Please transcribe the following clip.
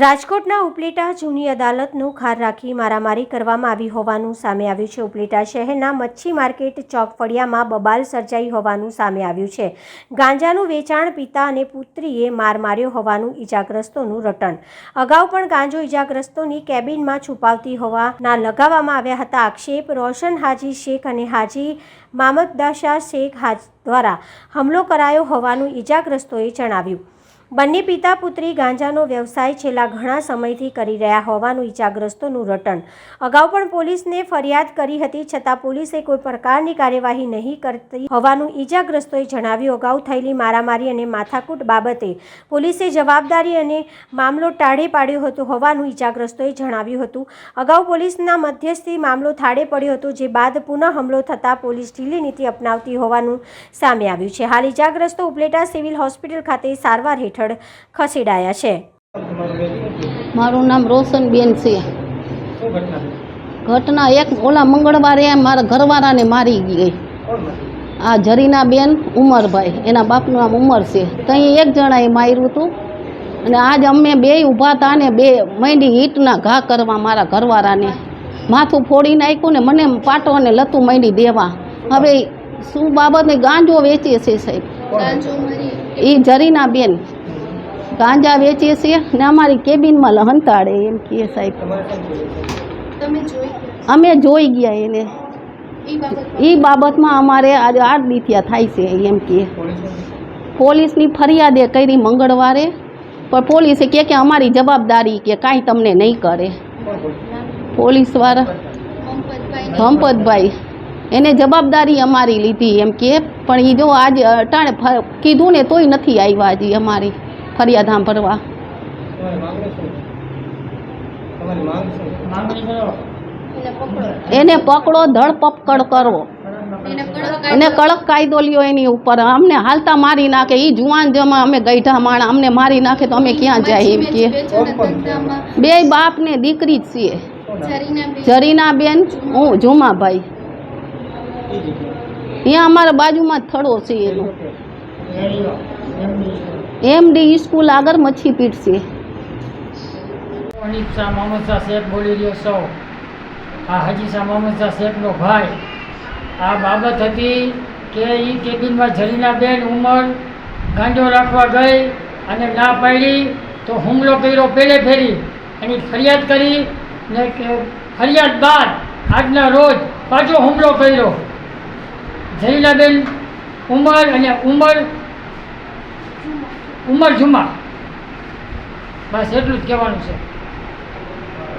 રાજકોટના ઉપલેટા જૂની અદાલતનું ખાર રાખી મારામારી કરવામાં આવી હોવાનું સામે આવ્યું છે. ઉપલેટા શહેરના મચ્છી માર્કેટ ચોક ફળિયામાં બબાલ સર્જાઈ હોવાનું સામે આવ્યું છે. ગાંજાનું વેચાણ પિતા અને પુત્રીએ માર માર્યો હોવાનું ઈજાગ્રસ્તોનું રટણ. અગાઉ પણ ગાંજો ઈજાગ્રસ્તોની કેબિનમાં છુપાવતી હોવાના લગાવવામાં આવ્યા હતા આક્ષેપ. રોશન હાજી શેખ અને હાજી મામદદાશા શેખ હાજ દ્વારા હુમલો કરાયો હોવાનું ઈજાગ્રસ્તોએ જણાવ્યું. બંને પિતા પુત્રી ગાંજાનો વ્યવસાય છેલ્લા ઘણા સમયથી કરી રહ્યા હોવાનું ઈજાગ્રસ્તોનું રટણ. અગાઉ પણ પોલીસને ફરિયાદ કરી હતી, છતાં પોલીસે કોઈ પ્રકારની કાર્યવાહી નહીં કરતી હોવાનું ઈજાગ્રસ્તોએ જણાવ્યું. અગાઉ થયેલી મારામારી અને માથાકૂટ બાબતે પોલીસે જવાબદારી અને મામલો ટાળે પાડ્યો હતો હોવાનું ઈજાગ્રસ્તોએ જણાવ્યું હતું. અગાઉ પોલીસના મધ્યસ્થી મામલો થાળે પડ્યો હતો, જે બાદ પુનઃ હુમલો થતાં પોલીસ ઢીલી નીતિ અપનાવતી હોવાનું સામે આવ્યું છે. હાલ ઈજાગ્રસ્તો ઉપલેટા સિવિલ હોસ્પિટલ ખાતે સારવાર હેઠળ ખસેડાયા છે. મારું નામ રોશનબેન છે. ઘટના એક ઓલા મંગળવારે મારા ઘરવાળાને મારી ગઈ. આ જરીના બેન ઉમરભાઈ એના બાપનું નામ ઉમર છે. ત્યાં એક જણાએ માર્યું હતું અને આજ અમે બે ઊભા હતા ને બે માંડી ઈંટના ઘા કરવા મારા ઘરવાળાને માથું ફોડી નાખ્યું ને મને પાટો અને લતું માંડી દેવા. હવે શું બાબતને ગાંજો વેચે છે સાહેબ? એ જરીના બેન ગાંજા વેચીએ છીએ ને અમારી કેબિનમાં લહંતાડે એમ કહે સાહેબ? અમે જોઈ ગયા એને. એ બાબતમાં? અમારે આજે આઠ દીથિયા થાય છે એમ કે પોલીસની ફરિયાદે કરી મંગળવારે પણ પોલીસે કહે કે અમારી જવાબદારી કે કાંઈ તમને નહીં કરે. પોલીસવાળા હંપતભાઈ એને જવાબદારી અમારી લીધી એમ કે પણ એ જો આજે અટાણે કીધું ને તોય નથી આવ્યા હજી અમારી. ફરિયાદ સાંભળવા? એને પકડો. ધરપકડ કરો. એને કડક કાયદો લ્યો એની ઉપર. અમને હાલતા મારી નાખે એ જુવાન જમા અમે ગઈઢા માણા અમને મારી નાખે તો અમે ક્યાં જાય એમ કે? બે બાપ ને દીકરી જ છીએ. જરીના બેન હું જુમાભાઈ. ત્યાં અમારા બાજુમાં જ થડો છે એનો. એમડી સ્કૂલ આગળ મચ્છી પીટશે છે. અનિત શાહ મોહમ્મદ શાહ શેખ બોલી રહ્યો સૌ આ હાજી શાહ મોહમ્મદ શાહ શેખનો ભાઈ. આ બાબત હતી કે એ કેબિનમાં જરીનાબેન ઉંમર ગાંજો રાખવા ગઈ અને ના પાડી તો હુમલો કર્યો પેલે ફેરી. એની ફરિયાદ કરી ને કે ફરિયાદ બાદ આજના રોજ પાછો હુમલો કર્યો. જરીનાબેન ઉંમર અને ઉંમર ઉંમર જુમા બસ એટલું જ કહેવાનું છે.